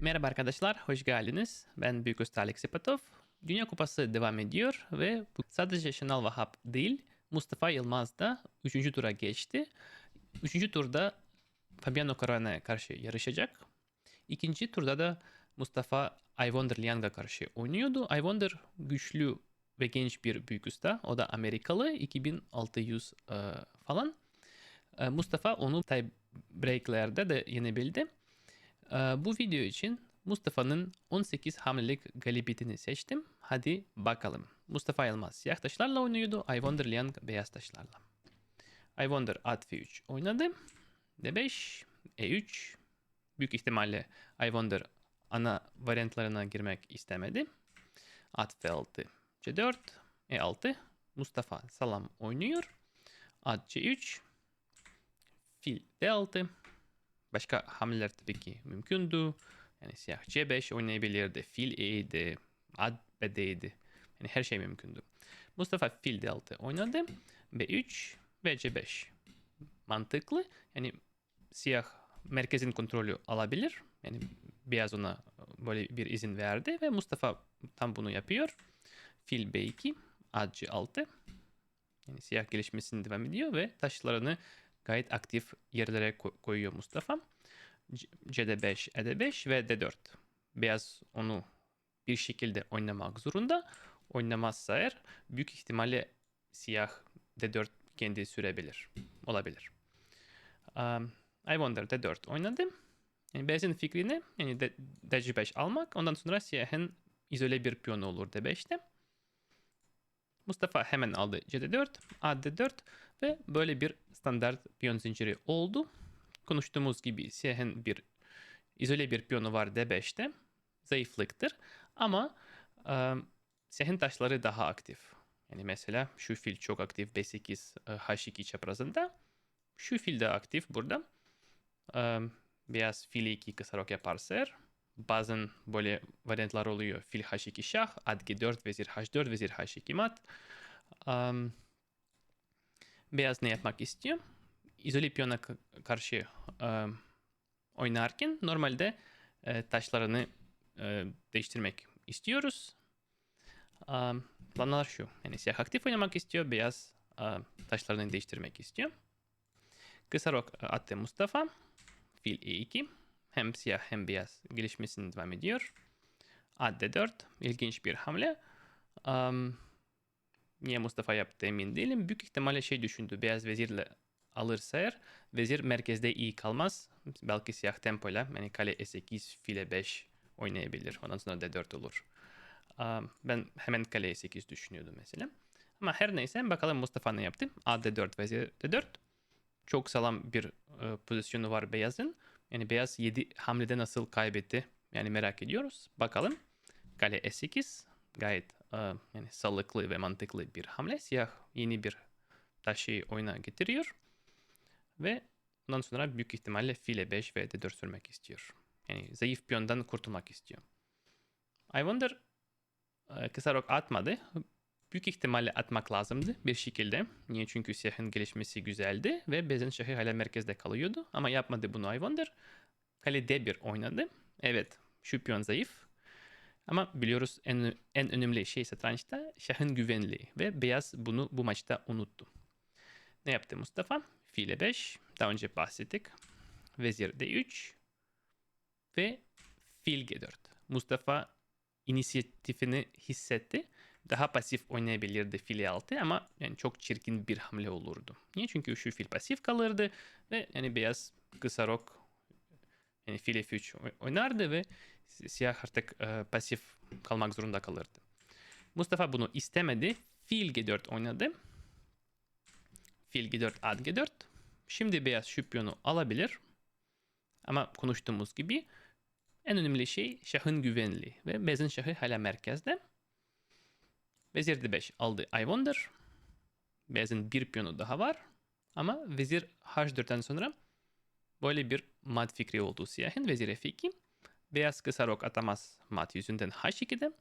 Merhaba arkadaşlar, hoş geldiniz. Ben Büyük Usta Alex Ipatov. Dünya Kupası devam ediyor ve bu sadece Şenal Vahap değil, Mustafa Yılmaz da 3. tura geçti. 3. turda Fabiano Caruana'ya karşı yarışacak. İkinci turda da Mustafa Ayvonder Liang'a karşı oynuyordu. Ayvonder güçlü ve genç bir büyük usta. O da Amerikalı, 2600 e, falan. E, Mustafa onu tie breaklerde de yenebildi. Ee, Bu video için Mustafa'nın 18 hamlelik galibiyetini seçtim. Hadi bakalım. Mustafa Yılmaz siyah taşlarla oynuyordu. Ayvonder Liang beyaz taşlarla. Ayvonder at f3 oynadı. d5, e3. Büyük ihtimalle Ayvonder ana varyantlarına girmek istemedi. At f6, c4, e6. Mustafa salam oynuyor. At c3. Fil d6. Başka hamleler tabii ki mümkündü. Yani siyah C5 oynayabilirdi. Fil E'ydi. Ad B'deydi. Yani her şey mümkündü. Mustafa fil D6 oynadı. B3 ve C5. Mantıklı. Yani siyah merkezin kontrolü alabilir. Yani beyaz ona böyle bir izin verdi ve Mustafa tam bunu yapıyor. Fil B2, Ad C6. Yani siyah gelişmesini devam ediyor ve taşlarını gayet aktif yerlere ko- koyuyor Mustafa. C- CD5, ED5 ve D4. Beyaz onu bir şekilde oynamak zorunda. Oynamazsa eğer büyük ihtimalle siyah D4 kendi sürebilir. Olabilir. Um, I wonder D4 oynadım. Yani beyazın fikrini yani D- D5 almak ondan sonra siyahın izole bir piyonu olur D5'te. Mustafa hemen aldı CD4, AD4 ve böyle bir standart piyon zinciri oldu. Konuştuğumuz gibi siyahın bir izole bir piyonu var D5'te. Zayıflıktır. Ama e, siyahın taşları daha aktif. Yani mesela şu fil çok aktif B8 e, H2 çaprazında. Şu fil de aktif burada. E, beyaz fil 2 kısa rok yaparsa eğer bazen böyle varyantlar oluyor. Fil H2 şah, at G4, vezir H4, vezir H2 mat. Um, beyaz ne yapmak istiyor? İzole piyona ka- karşı um, oynarken normalde e, taşlarını e, değiştirmek istiyoruz. Um, planlar şu. Yani siyah aktif oynamak istiyor, beyaz e, taşlarını değiştirmek istiyor. Kısa rok e, attı Mustafa. Fil E2 hem siyah hem beyaz gelişmesini devam ediyor. At D4 ilginç bir hamle. Um, niye Mustafa yaptı emin değilim. Büyük ihtimalle şey düşündü. Beyaz vezirle alırsa eğer vezir merkezde iyi kalmaz. Belki siyah tempoyla yani kale E8 file 5 oynayabilir. Ondan sonra D4 olur. Um, ben hemen kale E8 düşünüyordum mesela. Ama her neyse bakalım Mustafa ne yaptı. A D4 vezir D4. Çok sağlam bir e, pozisyonu var beyazın. Yani beyaz 7 hamlede nasıl kaybetti? Yani merak ediyoruz. Bakalım. Kale S8 gayet e, yani sağlıklı ve mantıklı bir hamle. Siyah yeni bir taşı oyuna getiriyor. Ve ondan sonra büyük ihtimalle file 5 ve D4 sürmek istiyor. Yani zayıf piyondan kurtulmak istiyor. I wonder e, kısa rok atmadı. Büyük ihtimalle atmak lazımdı bir şekilde. Niye? Çünkü siyahın gelişmesi güzeldi ve beyazın şahı hala merkezde kalıyordu. Ama yapmadı bunu I wonder. Kale D1 oynadı. Evet şu piyon zayıf. Ama biliyoruz en, en önemli şey satrançta şahın güvenliği. Ve beyaz bunu bu maçta unuttu. Ne yaptı Mustafa? File 5. Daha önce bahsettik. Vezir D3. Ve fil G4. Mustafa inisiyatifini hissetti daha pasif oynayabilirdi file 6 ama yani çok çirkin bir hamle olurdu. Niye? Çünkü şu fil pasif kalırdı ve yani beyaz kısa rok yani file f3 oynardı ve siyah artık e, pasif kalmak zorunda kalırdı. Mustafa bunu istemedi. Fil g4 oynadı. Fil g4 ad g4. Şimdi beyaz şu alabilir. Ama konuştuğumuz gibi en önemli şey şahın güvenliği ve beyazın şahı hala merkezde. Vezir d5 aldı I wonder. Beyazın bir piyonu daha var. Ama vezir h4'ten sonra böyle bir mat fikri oldu siyahın. Vezir f2. Beyaz kısa rok atamaz mat yüzünden h2'de.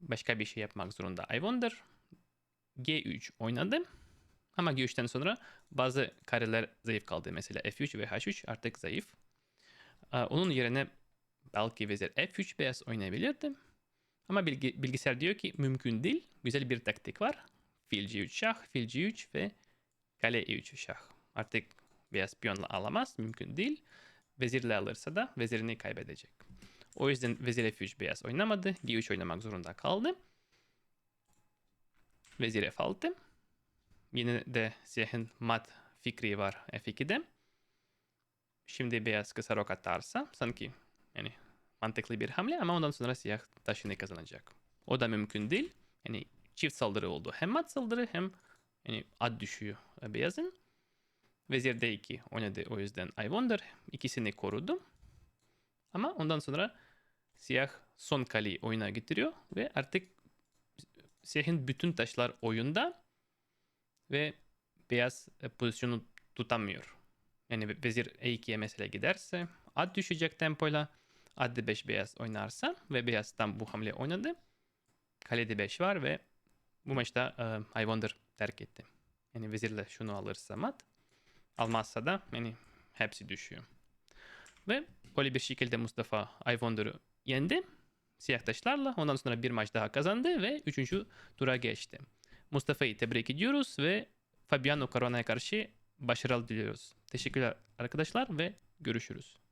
Başka bir şey yapmak zorunda I wonder. G3 oynadı. Ama G3'ten sonra bazı kareler zayıf kaldı. Mesela F3 ve H3 artık zayıf. Ee, Onun yerine belki vezir F3 beyaz oynayabilirdim. Ama bilgi- bilgisayar diyor ki mümkün değil. Güzel bir taktik var. Fil C3 şah, fil C3 ve kale E3 şah. Artık beyaz piyonla alamaz. Mümkün değil. Vezirle alırsa da vezirini kaybedecek. O yüzden vezir F3 beyaz oynamadı. G3 oynamak zorunda kaldı. Vezir F6. Yine de siyahın mat fikri var F2'de. Şimdi beyaz kısa rok atarsa sanki yani mantıklı bir hamle ama ondan sonra siyah taşını kazanacak. O da mümkün değil. Yani çift saldırı oldu. Hem mat saldırı hem yani ad düşüyor beyazın. Vezir D2 oynadı o yüzden I wonder ikisini korudu. Ama ondan sonra siyah son kaleyi oyuna getiriyor ve artık siyahın bütün taşlar oyunda ve beyaz pozisyonu tutamıyor. Yani ve- vezir E2'ye mesela giderse at düşecek tempoyla. At D5 beyaz oynarsa ve beyaz bu hamle oynadı. Kale D5 var ve bu maçta e, I wonder terk etti. Yani vezirle şunu alırsa mat. Almazsa da yani hepsi düşüyor. Ve böyle bir şekilde Mustafa I wonder'ı yendi. Siyah taşlarla. Ondan sonra bir maç daha kazandı ve üçüncü tura geçti. Mustafa'yı tebrik ediyoruz ve Fabiano Caruana'ya karşı başarılı diliyoruz. Teşekkürler arkadaşlar ve görüşürüz.